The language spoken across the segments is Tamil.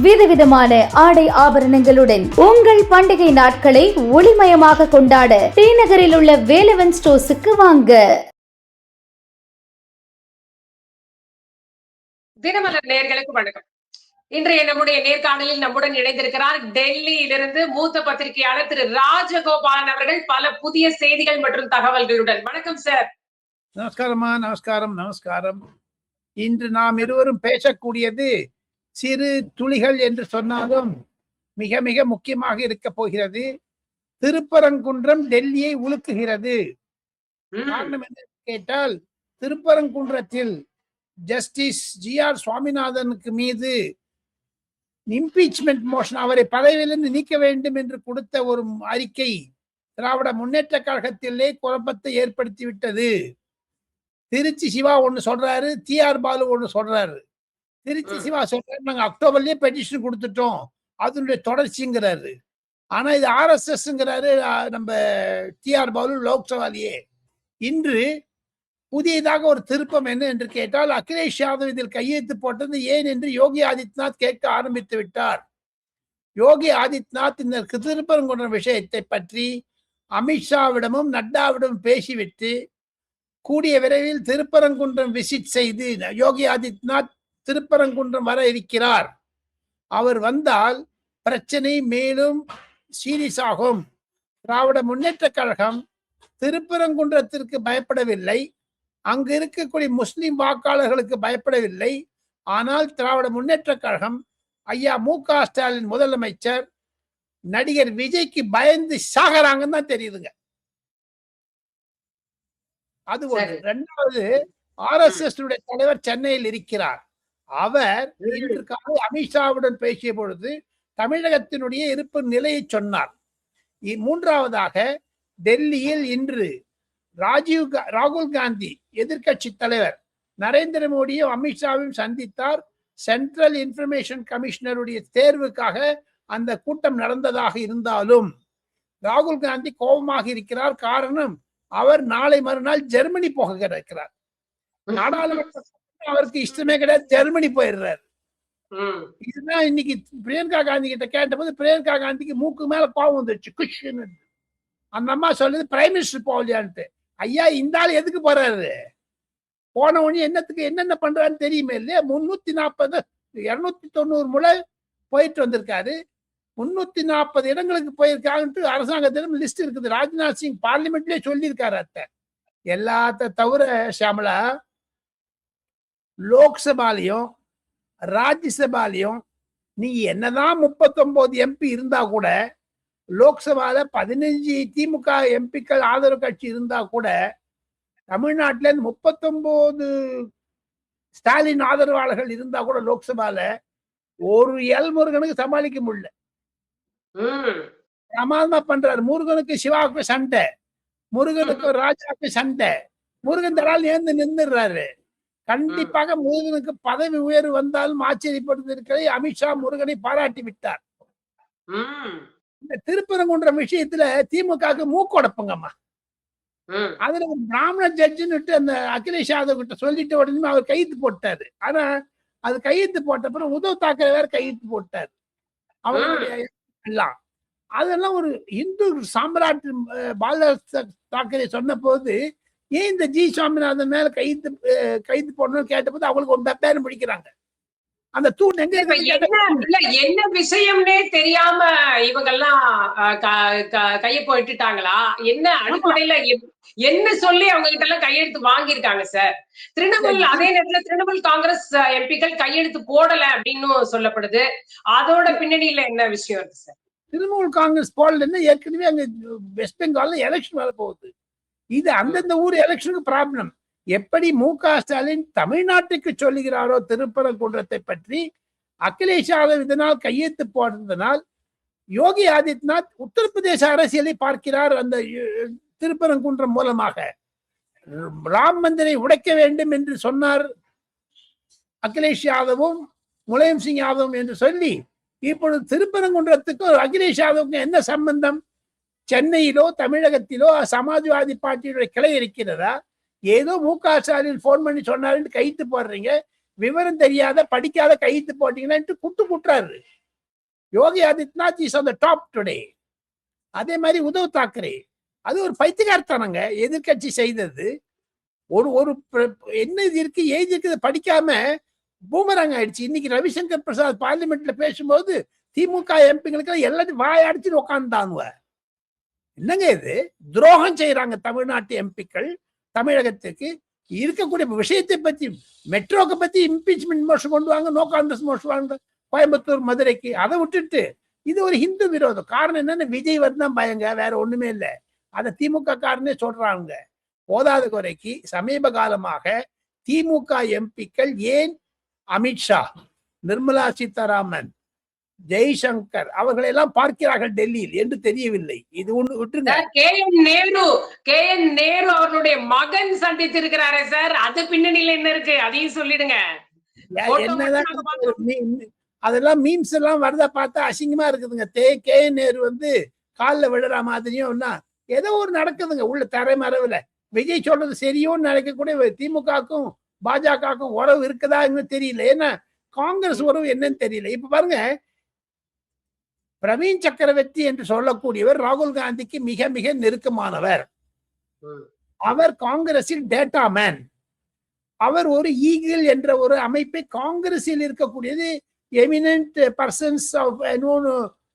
விதவிதமான ஆடை ஆபரணங்களுடன் உங்கள் பண்டிகை நாட்களை ஒளிமயமாக கொண்டாட டி நகரில் உள்ள வேலவன் ஸ்டோர்ஸுக்கு வாங்க. தினமலர் நேயர்களுக்கு வணக்கம். இன்றைய நம்முடைய நேர்காணலில் நம்முடன் இணைந்திருக்கிறார் டெல்லியிலிருந்து மூத்த பத்திரிகையாளர் திரு ராஜகோபாலன் அவர்கள். பல புதிய செய்திகள் மற்றும் தகவல்களுடன். வணக்கம் சார். நமஸ்காரமா நமஸ்காரம் நமஸ்காரம். இன்று நாம் இருவரும் பேசக்கூடியது சிறு துளிகள் என்று சொன்னாலும் மிக மிக முக்கியமாக இருக்க போகிறது. திருப்பரங்குன்றம் டெல்லியை உலுக்குகிறது. காரணம் என்ன கேட்டால் திருப்பரங்குன்றத்தில் ஜஸ்டிஸ் ஜி ஆர் சுவாமிநாதனுக்கு மீது இம்பீச்மெண்ட் மோஷன் அவரை பதவியிலிருந்து நீக்க வேண்டும் என்று கொடுத்த ஒரு அறிக்கை திராவிட முன்னேற்ற கழகத்திலே குழப்பத்தை ஏற்படுத்தி விட்டது. திருச்சி சிவா ஒண்ணு சொல்றாரு டி ஆர் பாலு ஒண்ணு சொல்றாரு. திருச்சி. சிவா சொல்றாரு நாங்க அக்டோபர்லயே பெட்டிஷன் கொடுத்துட்டோம். அதனுடைய தொடர்ச்சிங்கிறாரு. ஆனா இது ஆர்எஸ்எஸ்ங்கிறாரு நம்ம டி ஆர் பாலு லோக்சபாலேயே. இன்று புதியதாக ஒரு திருப்பம் என்ன என்று கேட்டால் அகிலேஷ் யாதவ் இதில் கையெழுத்து போட்டது ஏன் என்று யோகி ஆதித்யநாத் கேட்க ஆரம்பித்து விட்டார். யோகி ஆதித்யநாத் இந்த திருப்பரங்குன்ற விஷயத்தை பற்றி அமித்ஷாவிடமும் நட்டாவிடமும் பேசிவிட்டு கூடிய விரைவில் திருப்பரங்குன்றம் விசிட் செய்து யோகி ஆதித்யநாத் திருப்பரங்குன்றம் வர இருக்கிறார். அவர் வந்தால் பிரச்சனை மேலும் சீரியஸ் ஆகும் திராவிட முன்னேற்ற கழகம் திருப்பரங்குன்றத்திற்கு பயப்படவில்லை. அங்கு இருக்கக்கூடிய முஸ்லிம் வாக்காளர்களுக்கு பயப்படவில்லை. ஆனால் திராவிட முன்னேற்ற கழகம் ஐயா மு க ஸ்டாலின் முதலமைச்சர் நடிகர் விஜய்க்கு பயந்து சாகறாங்கன்னு தான் தெரியுதுங்க. அது ஒன்று சரி. ரெண்டாவது ஆர் எஸ் எஸ் தலைவர் சென்னையில் இருக்கிறார். அவர். இன்று காலை அமித்ஷாவுடன் பேசிய பொழுது தமிழகத்தினுடைய இருப்பு நிலையை சொன்னார். மூன்றாவதாக டெல்லியில் இன்று ராஜீவ் ராகுல் காந்தி எதிர்க்கட்சி தலைவர் நரேந்திர மோடியும் அமித்ஷாவையும் சந்தித்தார். சென்ட்ரல் இன்ஃபர்மேஷன் கமிஷனருடைய தேர்வுக்காக அந்த கூட்டம் நடந்ததாக இருந்தாலும் ராகுல் காந்தி கோபமாக இருக்கிறார். காரணம் அவர் நாளை மறுநாள் ஜெர்மனி போக இருக்கிறார். நாடாளுமன்ற அவருக்கு இஷ்டமே கிடையாது. ஜெர்மனி போயிடுறாரு. இதுதான் இன்னைக்கு பிரியங்கா காந்தி கிட்ட கேட்டபோது பிரியங்கா காந்திக்கு மூக்கு மேல கோவம் வந்துச்சு குஷ்ன்னு அந்த அம்மா சொல்லுது பிரைம் மினிஸ்டர் போகலையான்ட்டு. ஐயா இந்த ஆள் எதுக்கு போறாரு? போன உடனே என்னத்துக்கு என்னென்ன பண்றாருன்னு தெரியுமே இல்லையா? முன்னூத்தி நாற்பது இருநூத்தி தொண்ணூறு முறை போயிட்டு வந்திருக்காரு. முன்னூத்தி நாற்பது இடங்களுக்கு போயிருக்காங்கன்ட்டு அரசாங்கத்திடம் லிஸ்ட் இருக்குது. ராஜ்நாத் சிங் பார்லிமெண்ட்லயே சொல்லியிருக்காரு அத்தை. எல்லாத்த தவிர ஷியாமலா லோக்சபாலையும் ராஜ்யசபாலையும் நீ என்னதான் முப்பத்தொன்பது எம்பி இருந்தா கூட லோக்சபால பதினஞ்சு திமுக எம்பிக்கள் ஆதரவு கட்சி இருந்தா கூட தமிழ்நாட்டுல முப்பத்தொன்பது ஸ்டாலின் ஆதரவாளர்கள் இருந்தா கூட லோக்சபால ஒரு எல் முருகனுக்கு சமாளிக்க முடியல. பிரமாதமா பண்றாரு. முருகனுக்கு சிவாவுக்கு சண்டை முருகனுக்கு ராஜாவுக்கு சண்டை முருகன் தடால் ஏந்து நின்றுறாரு கண்டிப்பாக முருகனுக்கு பதவி உயர்வு வந்தாலும் ஆச்சரியப்படுத்திருக்கிறதை அமித்ஷா முருகனை பாராட்டி விட்டார். இந்த திருப்பரங்குன்ற விஷயத்துல திமுகவுக்கு மூக்கொடப்புங்கம்மா அதுல ஒரு பிராமண ஜட்ஜுன்னு அந்த அகிலேஷ் யாதவ் கிட்ட சொல்லிட்டு உடனே அவர் கையெழுத்து போட்டாரு. ஆனா அது கையெழுத்து போட்ட அப்புறம் உத்தவ் தாக்கரே வேற கையெழுத்து போட்டாரு. அவருடைய எல்லாம். அதெல்லாம் ஒரு இந்து சாம்ராட் பால தாக்கரே சொன்ன போது ஏன் இந்த ஜி சுவாமிநாதன் மேல கைது கைது போடணும்னு கேட்டபோது அவங்களுக்கு பேரம் பிடிக்கிறாங்க. அந்த தூண் எங்க என்ன கேட்டா- இல்ல என்ன விஷயம்னே தெரியாம இவங்க எல்லாம் கைய போயிட்டுட்டாங்களா? என்ன அடிப்படையில என்ன சொல்லி அவங்க கிட்ட எல்லாம் கையெழுத்து வாங்கியிருக்காங்க சார்? திரிணாமுல் அதே நேரத்துல திரிணாமுல் காங்கிரஸ் எம்பிக்கள் கையெழுத்து போடல அப்படின்னு சொல்லப்படுது. அதோட பின்னணியில என்ன விஷயம் இருக்கு சார்? திரிணாமுல் காங்கிரஸ் போடலன்னா ஏற்கனவே அங்க வெஸ்ட் பெங்கால்ல எலெக்ஷன் வர போகுது இது அந்தந்த ஊர் எலெக்ஷனுக்கு ப்ராப்ளம் எப்படி மு க ஸ்டாலின் தமிழ்நாட்டுக்கு சொல்லுகிறாரோ திருப்பரங்குன்றத்தை பற்றி அகிலேஷ் யாதவ் இதனால் கையெழுத்து போடுறதுனால் யோகி ஆதித்யநாத் உத்தரப்பிரதேச அரசியலை பார்க்கிறார் அந்த திருப்பரங்குன்றம் மூலமாக. ராம் மந்திரை உடைக்க வேண்டும் என்று சொன்னார் அகிலேஷ் யாதவும் முலாயம் சிங் யாதவும் என்று சொல்லி இப்பொழுது திருப்பரங்குன்றத்துக்கும் அகிலேஷ் யாதவுக்கும் என்ன சம்பந்தம்? சென்னையிலோ தமிழகத்திலோ சமாஜ்வாதி பார்ட்டியுடைய கிளை இருக்கிறதா? ஏதோ மு க ஸ்டாலின் போன் பண்ணி சொன்னாருன்னு கைத்து போடுறீங்க. விவரம் தெரியாத படிக்காத கையெழுத்து போட்டீங்கன்னா குட்டு குட்டுறாரு. Yogi Adityanath is on the top today அதே மாதிரி உதவ் தாக்கரே. அது ஒரு பைத்தியகார்த்தனங்க எதிர்க்கட்சி செய்தது. ஒரு ஒரு என்ன இது இருக்கு? ஏது இருக்குது படிக்காம பூமரங்க ஆயிடுச்சு. இன்னைக்கு ரவிசங்கர் பிரசாத் பார்லிமெண்ட்ல பேசும்போது திமுக எம்பிங்களுக்கு எல்லாத்தையும் வாய் அடிச்சுட்டு உட்காந்துட்டானுவ என்னங்க இது? துரோகம் செய்யறாங்க தமிழ்நாட்டு எம்பிக்கள். தமிழகத்துக்கு இருக்கக்கூடிய விஷயத்தை பத்தி மெட்ரோக்கு பத்தி இம்பீச்மெண்ட் மோஷன் கொண்டு வாங்க நோ காங்கிரஸ் மோஷன் வாங்க கோயம்புத்தூர் மதுரைக்கு அதை விட்டுட்டு இது ஒரு ஹிந்து விரோதம். காரணம் என்னன்னு விஜய் தான் பயங்க வேற ஒண்ணுமே இல்லை. அதை திமுக காரனே சொல்றாங்க. போதாத குறைக்கு சமீப காலமாக திமுக எம்பிக்கள் ஏன் அமித்ஷா நிர்மலா சீதாராமன் ஜெய்சங்கர் அவர்களை எல்லாம் பார்க்கிறார்கள் டெல்லியில் என்று தெரியவில்லை. இது ஒண்ணு விட்டுருங்க. K N Nehru K N Nehru அவர்களுடைய மகன் சந்தித்திருக்கிறாரே சார். அது பின்னணியில என்ன இருக்கு? அதையும் சொல்லிடுங்க. என்னதான் அதெல்லாம் மீம்ஸ் எல்லாம் வரத பார்த்தா அசிங்கமா இருக்குதுங்க. தே கே நேரு வந்து கால்ல விழுற மாதிரியும் ஏதோ ஒரு நடக்குதுங்க. உள்ள தரைமறைவுல விஜய் சொல்றது சரியோன்னு நினைக்கக்கூடிய திமுகவுக்கும் பாஜகவுக்கும் உறவு இருக்குதான்னு தெரியல. ஏன்னா காங்கிரஸ் உறவு என்னன்னு தெரியல. இப்ப பாருங்க பிரவீன் சக்கரவர்த்தி என்று சொல்லக்கூடியவர் ராகுல் காந்திக்கு மிக மிக நெருக்கமானவர். அவர் காங்கிரஸில் டேட்டா மேன் அவர் ஒரு ஈகிள் என்ற ஒரு அமைப்பை காங்கிரஸில் இருக்கக்கூடியது எமினன்ட் பர்சன்ஸ் இன்னொன்று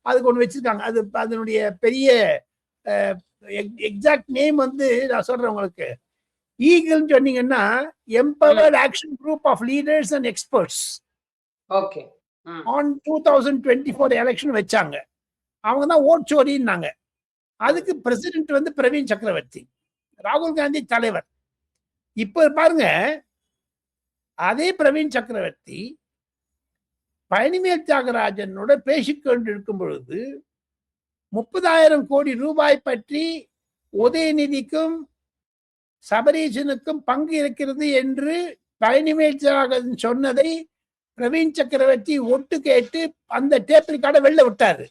அதுக்கு ஒன்று வச்சிருக்காங்க. அது அதனுடைய பெரிய எக்ஸாக்ட் நேம் வந்து நான் சொல்றேன் உங்களுக்கு. ஈகிள்னு சொன்னீங்கன்னா empowered action group of leaders and experts okay on two thousand twenty four election வச்சாங்க. அவங்க தான் ஓட் சோரின்னாங்க அதுக்கு பிரசிடென்ட் வந்து பிரவீன் சக்கரவர்த்தி ராகுல் காந்தி தலைவர். இப்ப பாருங்க அதே பிரவீன் சக்கரவர்த்தி பழனிமேல் தியாகராஜனோட பேசிக்கொண்டிருக்கும் பொழுது முப்பதாயிரம் கோடி ரூபாய் பற்றி உதயநிதிக்கும் சபரீசனுக்கும் பங்கு இருக்கிறது என்று பழனிமேல் தியாகராஜன் சொன்னதை பிரவீன் சக்கரவர்த்தி ஒட்டு கேட்டு அந்த டேப் ரெக்கார்டை வெளில விட்டாரு.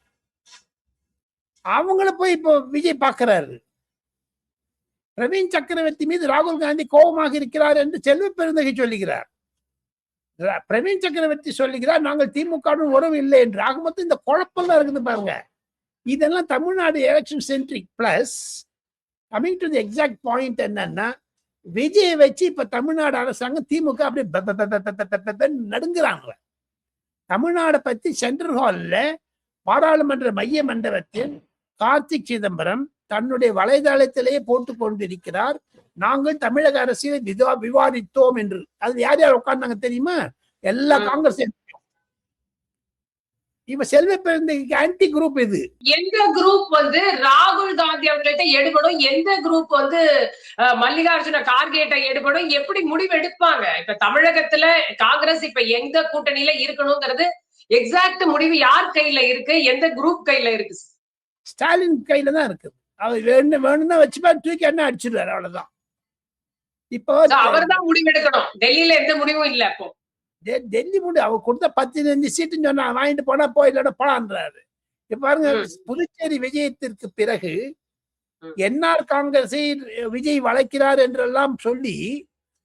அவங்கள போய் இப்போ விஜய் பார்க்கிறாரு. பிரவீன் சக்கரவர்த்தி மீது ராகுல் காந்தி கோபமாக இருக்கிறார் என்று செல்வ பெருந்தகை சொல்லுகிறார். பிரவீன் சக்கரவர்த்தி சொல்லுகிறார் நாங்கள் திமுகவுடன் உறவு இல்லை என்று. ஆக மொத்தம் இந்த குழப்பம் இருக்குது பாருங்க. இதெல்லாம் Tamil Nadu election centric plus coming to the exact point என்னன்னா விஜயை வச்சு இப்ப தமிழ்நாடு அரசாங்கம் திமுக அப்படியே நடுங்குறாங்க. தமிழ்நாடை பத்தி சென்ட்ரல் ஹால்ல பாராளுமன்ற மைய மண்டபத்தில் கார்த்திக் சிதம்பரம் தன்னுடைய வலைதளத்திலேயே போட்டு கொண்டிருக்கிறார். நாங்கள் தமிழக அரசியலை விவாதித்தோம் என்று. அது யார் யார் உட்கார்ந்தாங்க தெரியுமா? எல்லா காங்கிரஸ் இவ செல்வ பிறந்தகைக்கு ஆன்டி குரூப் இது எந்த குரூப் வந்து ராகுல் காந்தி அவர்கள்ட்ட எடுபடும்? எந்த குரூப் வந்து மல்லிகார்ஜுன கார்கேட்ட எடுபடும்? எப்படி முடிவு எடுப்பாங்க? இப்ப தமிழகத்துல காங்கிரஸ் இப்ப எந்த கூட்டணியில இருக்கணுங்கிறது எக்ஸாக்ட் முடிவு யார் கையில இருக்கு? எந்த குரூப் கையில இருக்கு? ஸ்டாலின் கையில தான் இருக்குது அவர் வேணும் வேணும்னா வச்சுப்பா தூக்கி என்ன அடிச்சிருவாரு அவ்வளவுதான். இப்போ அவர் தான் முடிவு எடுக்கணும். டெல்லியில எந்த முடிவும் இல்ல இப்போ டெல்லி முடி அவர் கொடுத்த பதினஞ்சு சீட்டுன்னு சொன்னா வாங்கிட்டு போனா போய் இல்லைன்னா போலான்றாரு இப்ப பாருங்க. புதுச்சேரி விஜயத்திற்கு பிறகு. என்ஆர் காங்கிரஸை விஜய் வளைக்கிறார் என்றெல்லாம் சொல்லி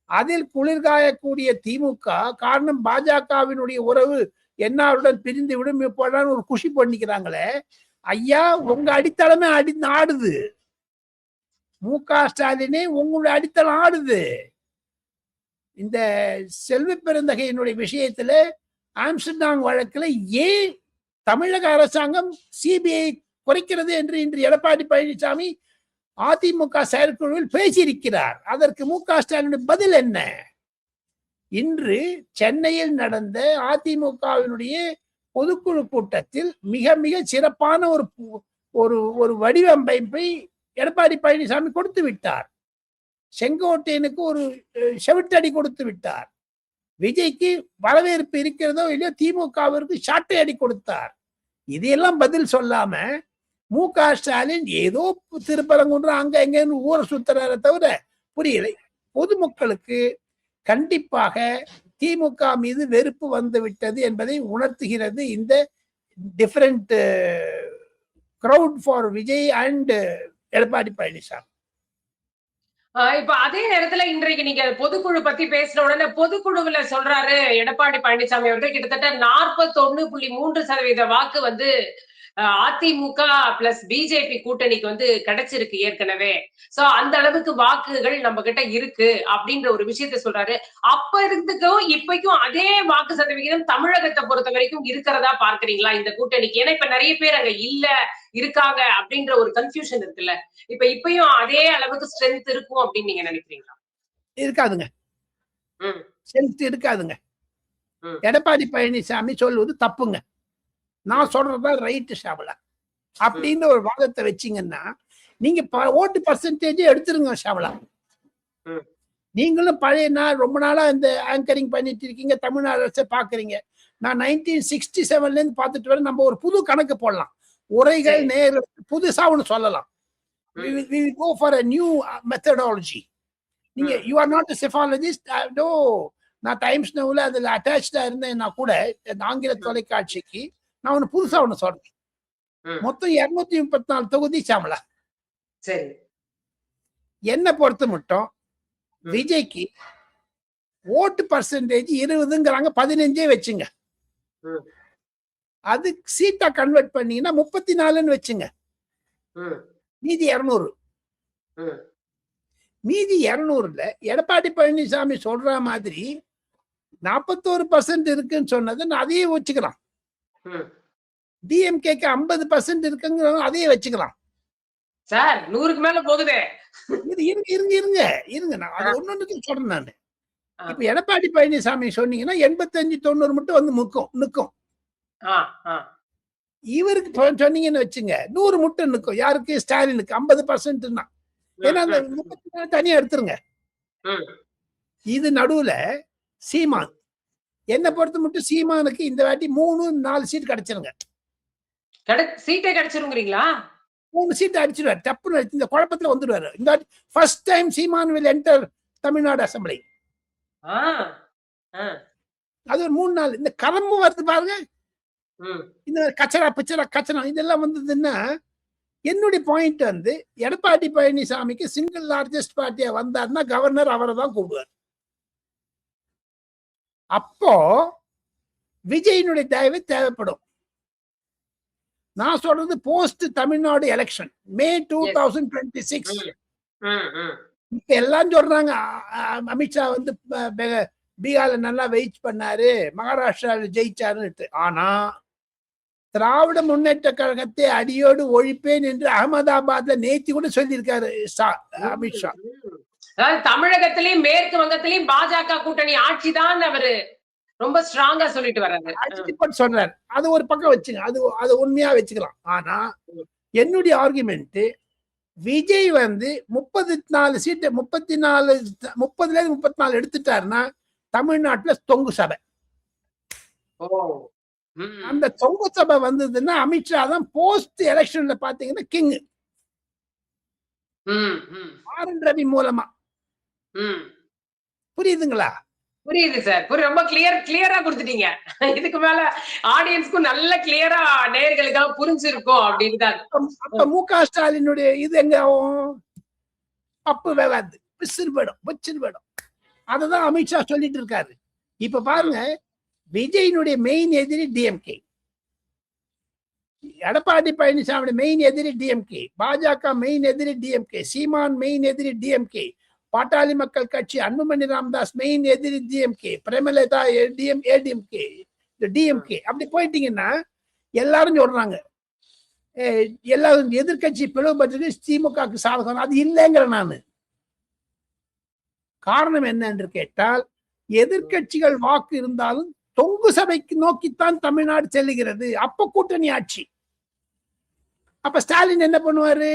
அதில் குளிர்காயக்கூடிய திமுக காரணம் பாஜகவினுடைய உறவு என்ஆருடன் பிரிந்து விடும் இப்போதான் ஒரு குஷி பண்ணிக்கிறாங்களே ஐயா உங்க அடித்தளமே அடி ஆடுது மு க ஸ்டாலினே உங்களுடைய அடித்தளம் ஆடுது இந்த செல்வ பெருந்தகையினுடைய விஷயத்துல ஆம்ஸ்டர்டாங் வழக்குல ஏன் தமிழக அரசாங்கம் சிபிஐ குறைக்கிறது என்று இன்று எடப்பாடி பழனிசாமி அதிமுக செயற்குழுவில் பேசியிருக்கிறார். அதற்கு மு க ஸ்டாலினுடைய பதில் என்ன? இன்று சென்னையில் நடந்த அதிமுகவினுடைய பொதுக்குழு கூட்டத்தில் மிக மிக சிறப்பான ஒரு பு- ஒரு ஒரு வடிவமைப்பை எடப்பாடி பழனிசாமி கொடுத்து விட்டார். செங்கோட்டையனுக்கு ஒரு செவிட்டடி கொடுத்து விட்டார். விஜய்க்கு வரவேற்பு இருக்கிறதோ இல்லையோ திமுகவிற்கு சாட்டை அடி கொடுத்தார். இதையெல்லாம் பதில் சொல்லாம மு க ஸ்டாலின் ஏதோ திருப்பரங்குன்றம் அங்க எங்கன்னு ஊரை சுத்துறத தவிர புரியலை. பொதுமக்களுக்கு கண்டிப்பாக திமுக மீது வெறுப்பு வந்து விட்டது என்பதை உணர்த்துகிறது இந்த different crowd for Vijay and Edappadi Palaniswami. இப்ப அதே நேரத்துல இன்றைக்கு நீங்க பொதுக்குழு பத்தி பேசின உடனே பொதுக்குழுவுல சொல்றாரு எடப்பாடி பழனிசாமி அவர்கள் கிட்டத்தட்ட நாற்பத்தொன்னு புள்ளி மூன்று சதவீத வாக்கு வந்து அதிமுக பிளஸ் பிஜேபி கூட்டணிக்கு வந்து கிடைச்சிருக்கு ஏற்கனவே. சோ அந்த அளவுக்கு வாக்குகள் நம்ம கிட்ட இருக்கு அப்படின்ற ஒரு விஷயத்த சொல்றாரு. அப்ப இருந்துக்கும் இப்பைக்கும் அதே வாக்கு சதவிகிதம் தமிழகத்தை பொறுத்த வரைக்கும் இருக்கிறதா பார்க்கறீங்களா இந்த கூட்டணிக்கு? ஏன்னா இப்ப நிறைய பேர் அங்க இல்ல இருக்காங்க அப்படின்ற ஒரு கன்ஃபியூஷன் இருக்குல்ல. இப்ப இப்பயும் அதே அளவுக்கு ஸ்ட்ரென்த் இருக்கும் அப்படின்னு நீங்க நினைக்கிறீங்களா? இருக்காதுங்க. செலுத்து இருக்காதுங்க. எடப்பாடி பழனிசாமி சொல்வது தப்புங்க. நான் சொல்றதுதான் ரைட்டு ஷாவலா அப்படின்னு ஒரு வாதத்தை வச்சீங்கன்னா நீங்க ஓட்டு பர்சன்டேஜ் எடுத்துருங்க ஷாவலா. நீங்களும் பழைய நாள் ரொம்ப நாளா இந்த ஆங்கரிங் பண்ணிட்டு இருக்கீங்க தமிழ்நாடு அரசை பாக்குறீங்க. நான் நைன்டீன் சிக்ஸ்டி செவன்ல இருந்து பார்த்துட்டு வரேன் நம்ம ஒரு புது கணக்கு போடலாம். உரைகள். நேர் புதுசா ஒண்ணு சொல்லலாம். we ம். will, we will go for a new uh, methodology. நீங்க. You are not psephologist no நான் டைம்ஸ் நோவில் அதில் அட்டாச்சா இருந்தேன்னா கூட ஆங்கில தொலைக்காட்சிக்கு நான் ஒன்று புதுசா ஒன்று சொல்றேன் ம். மொத்தம் இருநூத்தி முப்பத்தி நாலு தொகுதி சாமலா சரி என்னை பொறுத்த மட்டும். விஜய்க்கு ஓட்டு பர்சன்டேஜ் இருபதுங்கிறாங்க பதினஞ்சே வச்சுங்க. அது சீட்டா கன்வெர்ட் பண்ணீங்கன்னா முப்பத்தி நாலுன்னு வச்சுங்க மீதி இரநூறு மீதி இரநூறுல எடப்பாடி பழனிசாமி சொல்ற மாதிரி நாற்பத்தோரு பர்சன்ட் இருக்குன்னு சொன்னதை நான் அதையே வச்சுக்கலாம். டிஎம்கேக்கு ஐம்பது பர்சன்ட் இருக்குங்கிறத அதையே வச்சுக்கலாம். சார் நூறுக்கு மேல போகுதே இது இருங்க இருங்க இருங்க. இருங்க நான் அது ஒன்னொன்றுக்கு சொல்றேன் நான். இப்ப எடப்பாடி பழனிசாமி சொன்னீங்கன்னா எண்பத்தஞ்சு தொண்ணூறு மட்டும் வந்து முக்கும் நிற்கும். இவருக்கு சொன்னீங்கன்னு வச்சுங்க நூறு மட்டும் நிற்கும் யாருக்கு? ஸ்டாலினுக்கு. ஐம்பது பர்சன்ட் தான் ஏன்னா அந்த முப்பத்தி நாலு தனியா எடுத்துருங்க. இது நடுவுல சீமான் என்னை பொறுத்த மட்டும் சீமானுக்கு இந்த வாட்டி மூணு நாலு சீட் கிடைச்சிருங்க. கிடை- சீட்டே கிடைச்சிருங்கிறீங்களா? மூணு சீட் அடிச்சிருவாரு. டப்புன்னு இந்த குழப்பத்துல வந்துடுவாரு. இந்த first time Seeman will enter Tamil Nadu assembly அது ஒரு மூணு நாள் இந்த கரம்பு வருது பாருங்க. இந்த கச்சரா பிச்சரா கச்சனம் இதெல்லாம் வந்ததுன்னா என்னுடைய பாயிண்ட் வந்து எடப்பாடி பழனிசாமிக்கு சிங்கிள் லார்ஜஸ்ட் பார்ட்டியா வந்தாருன்னா கவர்னர் அவரை தான் கூப்பிடுவார். அப்போ விஜயினுடைய தயவு தேவைப்படும். நான் சொல்றது post Tamil Nadu election May two thousand twenty six எல்லாம் சொல்றாங்க. அமித்ஷா வந்து பீகார்ல நல்லா வெயிட் பண்ணாரு மகாராஷ்டிரால ஜெயிச்சாருன்னு ஆனா திராவிட முன்னேற்ற கழகத்தை அடியோடு ஒழிப்பேன் என்று அகமதாபாத்ல நேத்தி கூட சொல்லியிருக்காரு அமித்ஷா. அதாவது தமிழகத்திலயும் மேற்கு வங்கத்திலயும் பாஜக கூட்டணி ஆட்சிதான் அவரு ரொம்ப ஸ்ட்ராங்கா சொல்லிட்டு வர்றாரு. சொல்றாரு. அது ஒரு பக்கம் வச்சுங்க. அது அது உண்மையா வச்சுக்கலாம். ஆனா என்னுடைய ஆர்குமெண்ட் விஜய் வந்து முப்பத்தி நாலு சீட்டு முப்பத்தி நாலு முப்பதுல இருந்து முப்பத்தி நாலு எடுத்துட்டாருன்னா தமிழ்நாட்டுல தொங்கு சபை. அந்த தொங்கு சபை வந்ததுன்னா அமித்ஷா தான் போஸ்ட் எலெக்ஷன்ல பாத்தீங்கன்னா கிங் ஆர் என் ரவி மூலமா. புரியுதுங்களா? புரியுது சார். புரியுது ரொம்ப கிளியர் கிளியரா கொடுத்துட்டீங்க. இதுக்கு மேல ஆடியன்ஸ்க்கும் நல்ல கிளியரா நேயர்களுக்காக புரிஞ்சிருக்கும் அப்படின்னு அப்ப- அப்ப மு க ஸ்டாலினுடைய இது எங்க? பப்பு வேவாது பிசிறு போயிடும் பிச்சிறு போயிடும் அததான் அமித்ஷா சொல்லிட்டு இருக்காரு. இப்ப பாருங்க விஜயினுடைய மெயின் எதிரி டிஎம்கே எடப்பாடி பழனிசாமி மெயின் எதிரி டிஎம்கே பாஜக மெயின் எதிரி டிஎம்கே சீமான் மெயின் எதிரி டிஎம்கே பாட்டாளி மக்கள் கட்சி அன்புமணி ராமதாஸ் மெயின் எதிரி DMK Premalatha DM ADMK DMK அப்படி போயிட்டீங்கன்னா எல்லாரும் சொல்றாங்க. எல்லாரும் எதிர்க்கட்சி பிளவுபட்டது திமுகவுக்கு சாதகம். அது இல்லைங்கிற நான். காரணம் என்ன என்று கேட்டால் எதிர்க்கட்சிகள் வாக்கு இருந்தாலும் தொங்கு சபைக்கு நோக்கித்தான் தமிழ்நாடு செல்லுகிறது. அப்ப கூட்டணி ஆட்சி. அப்ப ஸ்டாலின் என்ன பண்ணுவாரு?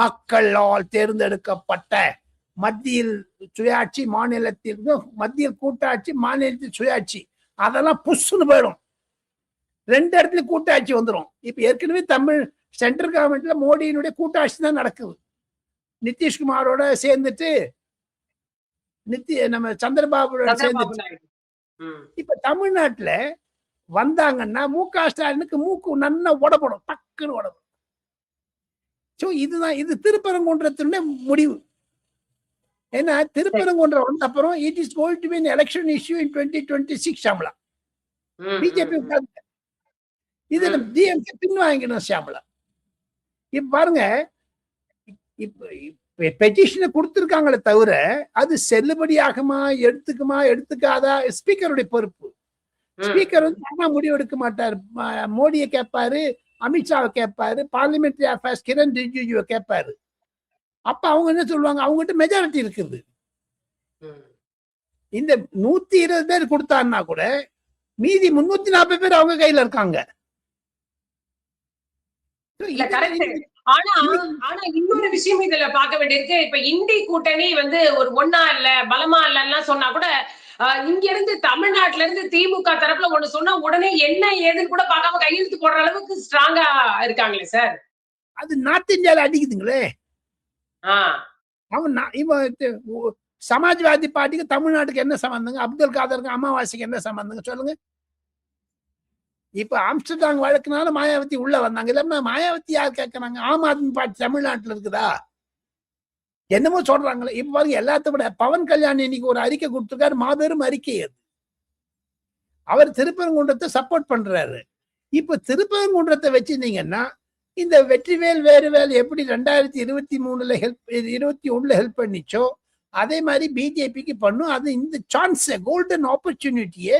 மக்களால் தேர்ந்தெடுக்கப்பட்ட மத்தியில் சுயாட்சி மாநிலத்தில் மத்தியில் கூட்டாட்சி மாநிலத்தில் சுயாட்சி. அதெல்லாம் புஷ்னு போயிடும். ரெண்டு இடத்துல கூட்டாட்சி வந்துடும் இப்ப ஏற்கனவே தமிழ் சென்ட்ரல் கவர்மெண்ட்ல மோடியினுடைய கூட்டாட்சி தான் நடக்குது. நிதிஷ்குமாரோட சேர்ந்துட்டு நித்தி நம்ம சந்திரபாபுவோட சந்திரபாபு சேர்ந்துட்டு. நாயுடு. ம், இப்ப தமிழ்நாட்டுல வந்தாங்கன்னா மு க. ஸ்டாலினுக்கு மூக்கு நன்னா உடப்படும். டக்குன்னு உடப்படும். ஸோ இதுதான் இது திருப்பரங்குன்றத்தினுடைய முடிவு. ஏன்னா திருப்பரங்குன்றம் வந்த அப்புறம் it is goal to be election issue in twenty twenty six Shyamala BJP. இது. டிஎம்கே பின் வாங்கிக்கணும் ஷாமலா இப்ப பாருங்க இப்ப பெட்டிஷனை கொடுத்திருக்காங்களே தவிர அது செல்லுபடியாகுமா எடுத்துக்குமா எடுத்துக்காதா ஸ்பீக்கருடைய பொறுப்பு. ஸ்பீக்கர் வந்து தானா முடிவு எடுக்க மாட்டார் மோடியை கேட்பாரு அமித்ஷாவை கேட்பாரு பார்லிமெண்டரி அஃபேர்ஸ் கிரண் ரிஜிஜுவை கேட்பாரு அப்ப அவங்க என்ன சொல்லுவாங்க? அவங்ககிட்ட மெஜாரிட்டி இருக்குது. இந்த நூத்தி இருபது பேர் கொடுத்தாருன்னா கூட மீதி முன்னூத்தி நாற்பது பேர் அவங்க கையில இருக்காங்க. ஆனா ஆனா இன்னொரு விஷயம் இதுல பார்க்க வேண்டியிருக்கு. இப்ப இந்தி கூட்டணி வந்து ஒரு ஒன்னா இல்ல பலமா இல்லன்னா சொன்னா கூட இங்க இருந்து தமிழ்நாட்டுல இருந்து திமுக தரப்புல ஒண்ணு சொன்னா உடனே என்ன ஏதுன்னு கூட பார்க்காம கையெழுத்து போடுற அளவுக்கு ஸ்ட்ராங்கா இருக்காங்களே சார் அது நார்த் இந்தியால அடிக்குதுங்களே. அவன் இவன் சமாஜ்வாதி பார்ட்டிக்கு தமிழ்நாட்டுக்கு என்ன சம்பந்தங்க? அப்துல் காதருக்கு அமாவாசைக்கு என்ன சம்பந்தங்க? சொல்லுங்க. இப்ப ஆம்ஸ்டர்டாங் வழக்குனால மாயாவதி உள்ள வந்தாங்க. இல்லைன்னா மாயாவதி யார் கேட்கறாங்க ஆம் ஆத்மி பார்ட்டி தமிழ்நாட்டுல இருக்குதா? என்னமோ சொல்றாங்களே. இப்ப பாருங்க எல்லாத்த விட பவன் கல்யாண் இன்னைக்கு ஒரு அறிக்கை கொடுத்துருக்காரு. மாபெரும் அறிக்கை அது. அவர் திருப்பரங்குன்றத்தை சப்போர்ட் பண்றாரு. இப்ப திருப்பரங்குன்றத்தை வச்சிருந்தீங்கன்னா இந்த வெற்றிவேல் வேறுவேல் எப்படி ரெண்டாயிரத்தி இருபத்தி மூணுல ஹெல்ப் இருபத்தி ஒண்ணுல ஹெல்ப் பண்ணிச்சோ அதே மாதிரி பிஜேபிக்கு பண்ணும். அது இந்த chance golden ஆப்பர்ச்சுனிட்டியே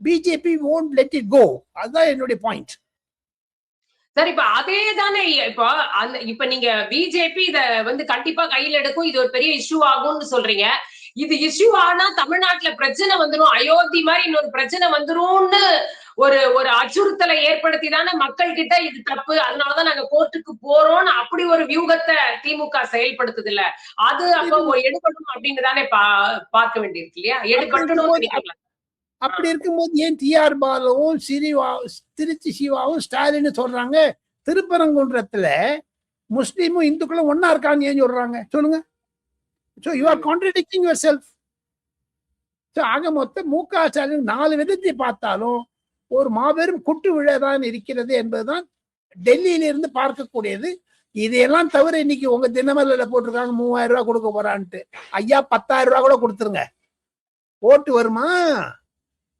BJP won't let it go அதுதான் என்னுடைய பாயிண்ட் சார் இப்ப அதே தானே இப்போ அந்த இப்ப நீங்க பிஜேபி இத வந்து கண்டிப்பா கையில் எடுக்கும். இது ஒரு பெரிய இஷ்யூ ஆகும்னு சொல்றீங்க. இது இஷ்யூ ஆனா தமிழ்நாட்டுல பிரச்சனை வந்துரும். அயோத்தி மாதிரி இன்னொரு பிரச்சனை வந்துரும்னு ஒரு ஒரு அச்சுறுத்தலை ஏற்படுத்தி தானே மக்கள் கிட்ட இது தப்பு. அதனாலதான் நாங்க கோர்ட்டுக்கு போறோம்னு அப்படி ஒரு வியூகத்தை திமுக செயல்படுத்துது இல்ல அது அப்போ எடுக்கணும் அப்படின்னு தானே பா- பார்க்க வேண்டியிருக்கு இல்லையா? எடுக்கணும் அப்படி இருக்கும்போது ஏன் டிஆர் பாலுவும் சிறிவா திருச்சி சிவாவும் ஸ்டாலின் சொல்றாங்க? திருப்பரங்குன்றத்துல முஸ்லீமும் இந்துக்களும் ஒண்ணா இருக்காங்க ஏன் சொல்றாங்க? சொல்லுங்க. So you are contradicting your self so ஆக மொத்தம் மு க ஸ்டாலின் நாலு விதத்தை பார்த்தாலும் ஒரு மாபெரும் குட்டு விழாதான் இருக்கிறது என்பதுதான் டெல்லியிலிருந்து பார்க்கக்கூடியது. இதையெல்லாம் தவிர இன்னைக்கு உங்க தினமலையில போட்டிருக்காங்க மூவாயிரம் ரூபாய் கொடுக்க போறான்ட்டு. ஐயா பத்தாயிரம் ரூபாய் கூட கொடுத்துருங்க. ஓட்டு வருமா?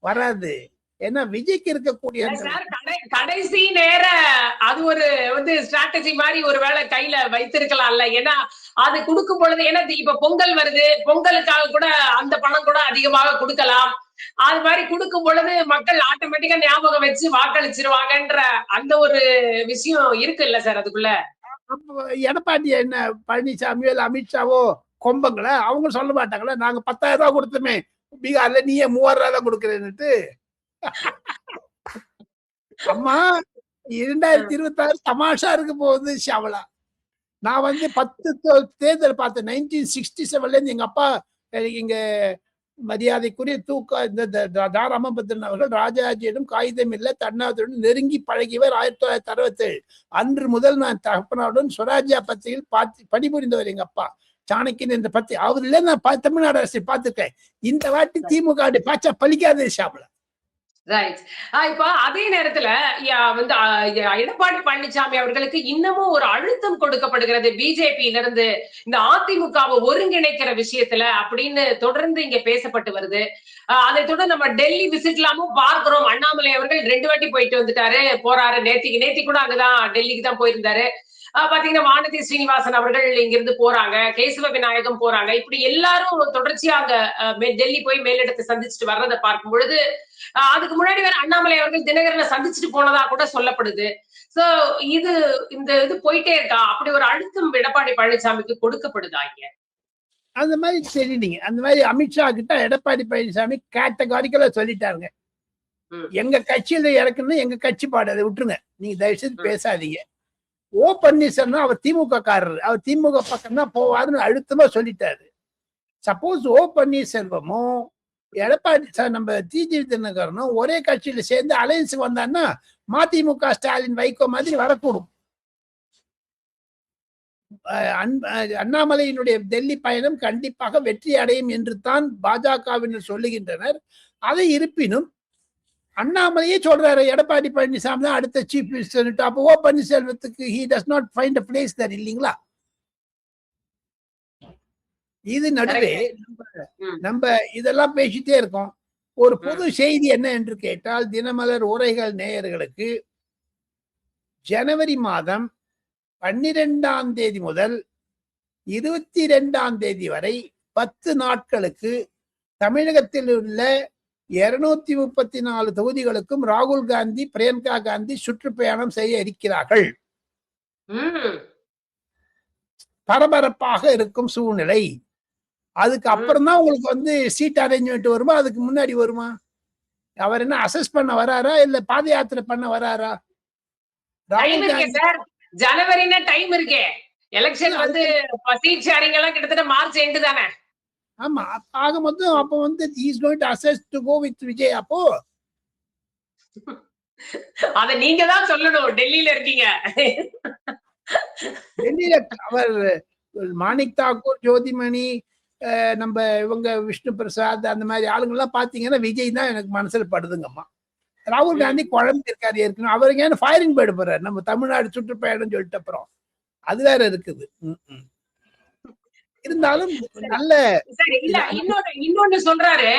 வராது. ஏன்னா விஜய்க்கு இருக்கக்கூடிய கடைசி நேர அது ஒரு வந்து ஸ்ட்ராட்டஜி மாதிரி ஒரு வேளை கையில வைத்திருக்கலாம்ல. ஏன்னா அது கொடுக்கும் பொழுது ஏன்னா இப்ப பொங்கல் வருது. பொங்கலுக்காக கூட அந்த பணம் கூட அதிகமாக கொடுக்கலாம். அது மாதிரி கொடுக்கும் பொழுது மக்கள் ஆட்டோமேட்டிக்கா ஞாபகம் வச்சு வாக்களிச்சிருவாங்கன்ற அந்த ஒரு விஷயம் இருக்குல்ல சார் அதுக்குள்ள? அப்ப எடப்பாடி என்ன பழனிசாமியோ இல்ல அமித்ஷாவோ கொம்பங்களா அவங்க சொல்ல மாட்டாங்களா நாங்க பத்தாயிரம் ரூபாய் கொடுத்தோமே பீகார்ல நீயே மூவாயிரம் ரூபாய் தான் கொடுக்குறேன்னுட்டு. அம்மா இரண்டாயிரத்தி இருபத்தி ஆறு தமாஷா இருக்க போகுது ஷாவலா. நான் வந்து பத்து தேர்தல் பார்த்தேன். நைன்டீன் சிக்ஸ்டி செவன்ல இருந்து எங்க அப்பா இங்க மரியாதைக்குரிய தூக்க இந்த த- ராமபத்ரன் அவர்கள் ராஜாஜியிடம் காகிதம் இல்லை தன்னாத்துடன் நெருங்கி பழகியவர் ஆயிரத்தி தொள்ளாயிரத்தி அறுபத்தேழு. அன்று முதல் நான் தகப்பனாருடன் ஸ்வராஜ்யா பத்திரிகையில் பார்த்து பணிபுரிந்தவர் எங்க அப்பா. சாணக்கியன் என்ற பத்தி அவர்ல நான் தமிழ்நாடு அரசை பார்த்திருக்கேன். இந்த வாட்டி திமுக பாச்சா பலிக்காது ஷாமலா ரைட் இப்ப அதே நேரத்துல வந்து எடப்பாடி பழனிசாமி அவர்களுக்கு இன்னமும் ஒரு அழுத்தம் கொடுக்கப்படுகிறது. பிஜேபியில இருந்து இந்த அதிமுகவை ஒருங்கிணைக்கிற விஷயத்துல அப்படின்னு தொடர்ந்து இங்க பேசப்பட்டு வருது. ஆஹ் அதை தொடர்ந்து நம்ம டெல்லி விசிட்லாமும் பார்க்கிறோம். அண்ணாமலை அவர்கள் ரெண்டு வாட்டி போயிட்டு வந்துட்டாரு. போறாரு. நேத்திக்கு நேத்தி கூட அங்கதான் டெல்லிக்கு தான் போயிருந்தாரு. பாத்தீங்கன்னா வானதி ஸ்ரீனிவாசன் அவர்கள் இங்கிருந்து போறாங்க கேசவ விநாயகம் போறாங்க. இப்படி எல்லாரும் தொடர்ச்சியா அங்க டெல்லி போய் மேலிடத்தை சந்திச்சுட்டு வர்றதை பார்க்கும் பொழுது அதுக்கு முன்னாடி வேற அண்ணாமலை அவர்கள் தினகரனை சந்திச்சுட்டு போனதா கூட சொல்லப்படுது. சோ இது இந்த இது போயிட்டே இருக்கா? அப்படி ஒரு அழுத்தம் எடப்பாடி பழனிசாமிக்கு கொடுக்கப்படுதா இங்க? அந்த மாதிரி தெரியுங்க அந்த மாதிரி அமித்ஷா கிட்ட எடப்பாடி பழனிசாமி கேட்டகாரிக்கலா சொல்லிட்டாருங்க. எங்க கட்சியில இறக்குன்னு எங்க கட்சி பாடு அதை விட்டுருங்க. நீங்க தயவு செய்து பேசாதீங்க. ஓ பன்னீர்செல்வம் அவர் திமுக காரர் அவர் திமுக பக்கம் தான் போவாருன்னு அழுத்தமா சொல்லிட்டாரு. சப்போஸ் ஓ பன்னீர்செல்வமும் எடப்பாடி சார் நம்ம டிஜி தினகரனும் ஒரே கட்சியில சேர்ந்து அலையன்ஸ் வந்தான்னா மதிமுக ஸ்டாலின் வைகோ மாதிரி வரக்கூடும். அன்- அண்ணாமலையினுடைய டெல்லி பயணம் கண்டிப்பாக வெற்றி அடையும் என்று தான் பாஜகவினர் சொல்லுகின்றனர். அதை இருப்பினும் அண்ணாமலையே சொல்றாரு எடப்பாடி பழனிசாமி தான் அடுத்த சீஃப் மினிஸ்டர் அப்போ O பன்னீர்செல்வத்துக்கு he does not find a place there இல்லைங்களா? இது நடுவே. நம்ம இதெல்லாம் பேசிட்டே இருக்கோம். ஒரு பொது செய்தி என்ன என்று கேட்டால் தினமலர் உரைகள் நேயர்களுக்கு ஜனவரி மாதம் பன்னிரெண்டாம் தேதி முதல் இருபத்தி ரெண்டாம் தேதி வரை பத்து நாட்களுக்கு தமிழகத்தில் உள்ள இருநூத்தி முப்பத்தி நாலு தொகுதிகளுக்கும் ராகுல் காந்தி பிரியங்கா காந்தி சுற்றுப்பயணம் செய்ய இருக்கிறார்கள். பரபரப்பாக இருக்கும் சூழ்நிலை. அதுக்கு அப்புறம் தான் உங்களுக்கு வந்து சீட் அரேஞ்ச்மெண்ட் வருமா? அதுக்கு முன்னாடி வருமா? அவர் என்ன அசஸ் பண்ண வராரா? இல்ல பாத யாத்திரை பண்ண வராரா? ஜனவரினா டைம் இருக்கே எலெக்ஷன் வந்து சீட் ஷேரிங் எல்லாம் கிட்டத்தட்ட மார்ச் எண்டு தானே. ஆமா ஆக மொத்தம் அப்ப வந்து is going to assess to go with Vijay அப்போ? அத நீங்க தான் சொல்லணும் டெல்லியில இருக்கீங்க. டெல்லியில அவர் மாணிக் தாக்கூர் ஜோதிமணி நம்ம இவங்க விஷ்ணு பிரசாத் அந்த மாதிரி ஆளுங்கெல்லாம் பாத்தீங்கன்னா விஜய் தான் எனக்கு மனசுல படுதுங்கம்மா. ராகுல் காந்தி குழம்பு இருக்காரு ஏற்கனவே. அவருக்கு ஏன் ஃபயரிங் போயிட போறாரு? நம்ம தமிழ்நாடு சுற்றுப்பயணம் சொல்லிட்டு அப்புறம். அது வேற இருக்குது. இருந்தாலும் நல்ல சரி இல்ல இன்னொன்னு இன்னொன்னு சொல்றாரு.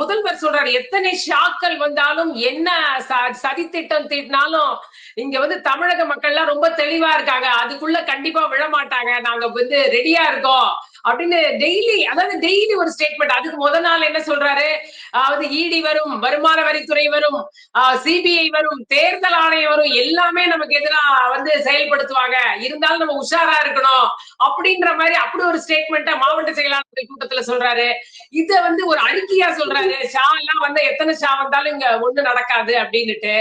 முதல்வர் சொல்றாரு எத்தனை ஷாக்கள் வந்தாலும் என்ன ச- சதித்திட்டம் தீட்டினாலும் இங்க வந்து தமிழக மக்கள் எல்லாம் ரொம்ப தெளிவா இருக்காங்க. அதுக்குள்ள கண்டிப்பா விழ மாட்டாங்க நாங்க வந்து ரெடியா இருக்கோம். அப்படின்னு டெய்லி அதாவது டெய்லி ஒரு ஸ்டேட்மெண்ட் அதுக்கு முத நாள் என்ன சொல்றாரு? அதாவது இடி வரும் வருமான வரித்துறை வரும் சிபிஐ வரும் தேர்தல் ஆணையம் வரும் எல்லாமே நமக்கு எதிராக வந்து செயல்படுத்துவாங்க. இருந்தாலும் நம்ம உஷாரா இருக்கணும் அப்படின்ற மாதிரி அப்படி ஒரு ஸ்டேட்மெண்ட்டை மாவட்ட செயலாளர் கூட்டத்துல சொல்றாரு. இத வந்து ஒரு அறிக்கையா சொல்றாரு. ஷா எல்லாம் வந்து எத்தனை ஷா வந்தாலும் இங்க ஒண்ணு நடக்காது அப்படின்னுட்டு.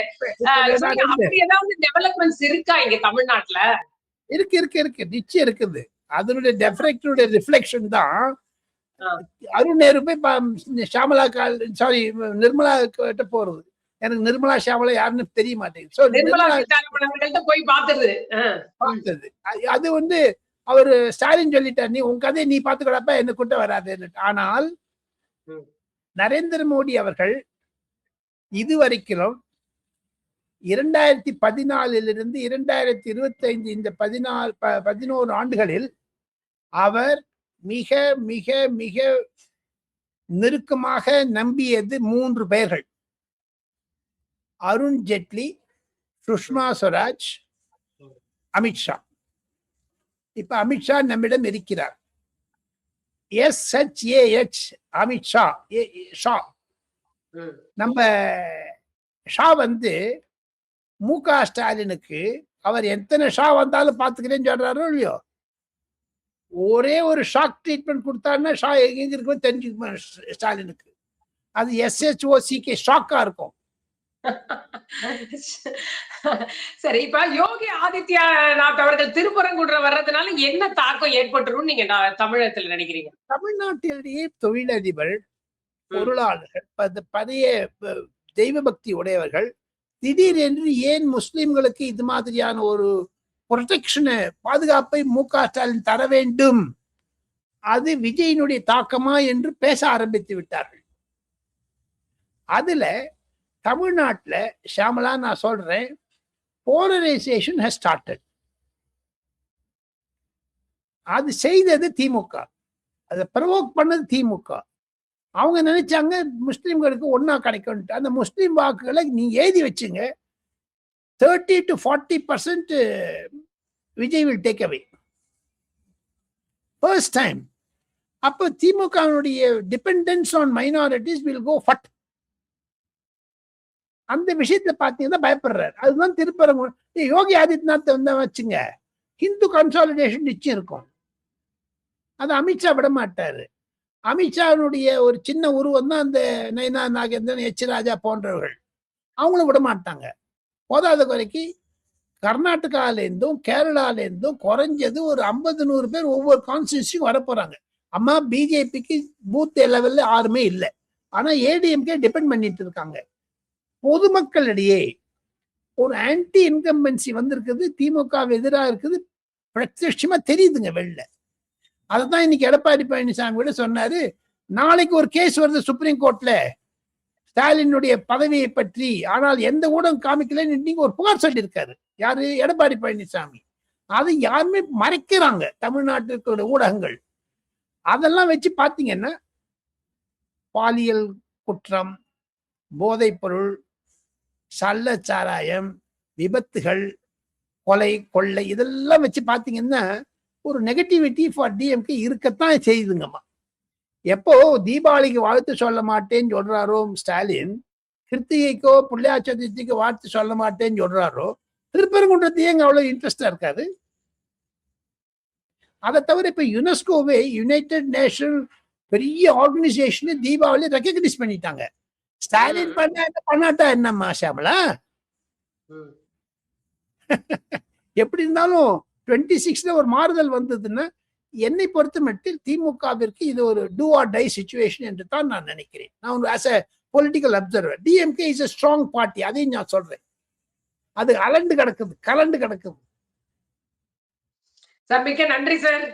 அப்படி ஏதாவது டெவலப்மெண்ட்ஸ் இருக்கா இங்க தமிழ்நாட்டுல? இருக்கு இருக்கு இருக்கு. நிச்சயம் இருக்குது. அதனுடைய டெஃபரக்டனுடைய ரிஃப்ளெக்ஷன் தான். அருண் நேரு போய் ஷாமலா கால் சாரி நிர்மலா கிட்ட போறது. எனக்கு நிர்மலா ஷாமலா யாருன்னு தெரிய மாட்டேங்குது. நிர்மலா போய் ஆஹ் பார்த்தது. அது- வந்து அவர் ஸ்டாலின் சொல்லிட்டார் நீ உன் கதையை நீ பாத்துக்கடப்ப என்ன கூட்ட வராதுன்னு ஆனால். நரேந்திர மோடி அவர்கள் இதுவரைக்கும் இரண்டாயிரத்தி பதினாலிலிருந்து இரண்டாயிரத்தி இருபத்தி ஐந்து இந்த பதினாலு பதினோரு ஆண்டுகளில் அவர் மிக மிக மிக நெருக்கமாக நம்பியது மூன்று பெயர்கள். அருண் ஜெட்லி சுஷ்மா ஸ்வராஜ் அமித்ஷா இப்ப அமித்ஷா நம்மிடம் இருக்கிறார். S H A H Amit Shah A Shah. நம்ம ஷா வந்து மு க ஸ்டாலினுக்கு அவர் எத்தனை ஷா வந்தாலும் பாத்துக்கிறேன்னு சொல்றாரோ இல்லையோ? ஒரே ஒரு ஷாக் ட்ரீட்மெண்ட் கொடுத்தாருன்னா ஷா எங்க இருக்கும் தெரிஞ்சுக்குமா ஸ்டாலினுக்கு. அது எஸ்ஹெச்ஓசிக்கு ஷாக்கா இருக்கும். சரி இப்ப யோகி ஆதித்யநாத் அவர்கள் திருப்பரங்குன்றம் வர்றதுனால என்ன தாக்கம் ஏற்பட்டுரும் நீங்க தமிழகத்துல நினைக்கிறீங்க? தமிழ்நாட்டிலேயே தொழிலதிபர் பொருளாளர்கள் பழைய தெய்வ பக்தி உடையவர்கள் திடீரென்று ஏன் முஸ்லிம்களுக்கு இது மாதிரியான ஒரு ப்ரொடெக்ஷனு பாதுகாப்பை மு க ஸ்டாலின் தர வேண்டும். அது விஜயினுடைய தாக்கமா என்று பேச ஆரம்பித்து விட்டார்கள். அதுல தமிழ்நாட்டில் ஷியாமலா நான் சொல்றேன் போலரைசேஷன் ஹஸ் ஸ்டார்டட் அது செய்தது திமுக. அதை ப்ரவோக் பண்ணது திமுக. அவங்க நினைச்சாங்க முஸ்லீம்களுக்கு ஒன்னா கிடைக்கும் அந்த முஸ்லீம் வாக்குகளை நீ எழுதி வச்சுங்க thirty to forty percent Vijay will take away first time அப்போ திமுகவினுடைய dependence on minorities will go phut அந்த விஷயத்துல பாத்தீங்கன்னா பயப்படுறாரு. அதுதான் திருப்பரங்கு யோகி ஆதித்யநாத் வந்து வச்சுங்க. ஹிந்து கன்சாலிடேஷன் நிச்சயம் இருக்கும். அது அமித்ஷா விட மாட்டாரு. அமித்ஷாவினுடைய ஒரு சின்ன உருவம் தான் அந்த நயனா நாகேந்திரன் எச் ராஜா போன்றவர்கள். அவங்களும் விட மாட்டாங்க. போதாத குறைக்கு கர்நாடகாலேருந்தும் கேரளாலேருந்தும் குறைஞ்சது ஒரு ஐம்பது நூறு பேர் ஒவ்வொரு கான்ஸ்டியூன்சியும் வரப்போறாங்க. அம்மா பிஜேபிக்கு பூத் லெவல்ல யாருமே இல்லை. ஆனா ஏடிஎம்கே டிபெண்ட் பண்ணிட்டு இருக்காங்க. பொதுமக்களிடையே ஒரு ஆன்டி இன்கம்பன்சி வந்திருக்குது திமுக எதிராக இருக்குது பிரத்யட்சமா தெரியுதுங்க வெளில. அதை தான் இன்னைக்கு எடப்பாடி பழனிசாமி கூட சொன்னாரு நாளைக்கு ஒரு கேஸ் வருது சுப்ரீம் கோர்ட்ல. ஸ்டாலினுடைய பதவியை பற்றி ஆனால் எந்த ஊடகம் காமிக்கல நீங்க ஒரு புகார் சொல்லியிருக்காரு. யாரு? எடப்பாடி பழனிசாமி. அதை யாருமே மறைக்கிறாங்க தமிழ்நாட்டுக்கு ஊடகங்கள். அதெல்லாம் வச்சு பார்த்தீங்கன்னா பாலியல் குற்றம் போதைப்பொருள் சல்லச்சாராயம் விபத்துகள் கொலை கொள்ளை இதெல்லாம் வச்சு பார்த்தீங்கன்னா ஒரு நெகட்டிவிட்டி ஃபார் டிஎம்கே இருக்கத்தான் செய்யுதுங்கம்மா. எப்போ தீபாவளிக்கு வாழ்த்து சொல்ல மாட்டேன்னு சொல்றாரோ ஸ்டாலின் கிருத்திகைக்கோ பிள்ளையார் சதுர்த்திக்கோ வாழ்த்து சொல்ல மாட்டேன்னு சொல்றாரோ திருப்பரங்குன்றத்தையே அங்க அவ்வளவு இன்ட்ரெஸ்டா இருக்காது. அதை தவிர இப்ப யுனெஸ்கோவே யுனைடெட் நேஷன் பெரிய ஆர்கனைசேஷன் தீபாவளி ரெக்கக்னைஸ் பண்ணிட்டாங்க. ஸ்டாலின் பண்ண பண்ணாட்டா என்னம்மா ஷாமலா. எப்படி இருந்தாலும் டுவெண்ட்டி சிக்ஸ்ல ஒரு மாறுதல் வந்ததுன்னா என்னை பொறுத்த மட்டில் திமுகவிற்கு இது ஒரு டூ ஆர் டை சுச்சுவேஷன் என்று தான் நான் நினைக்கிறேன். நான் as a political observer DMK is a strong party அதையும் நான் சொல்றேன். அது அலண்டு கிடக்குது கலண்டு கிடக்குது. சார் மிக்க நன்றி சார்.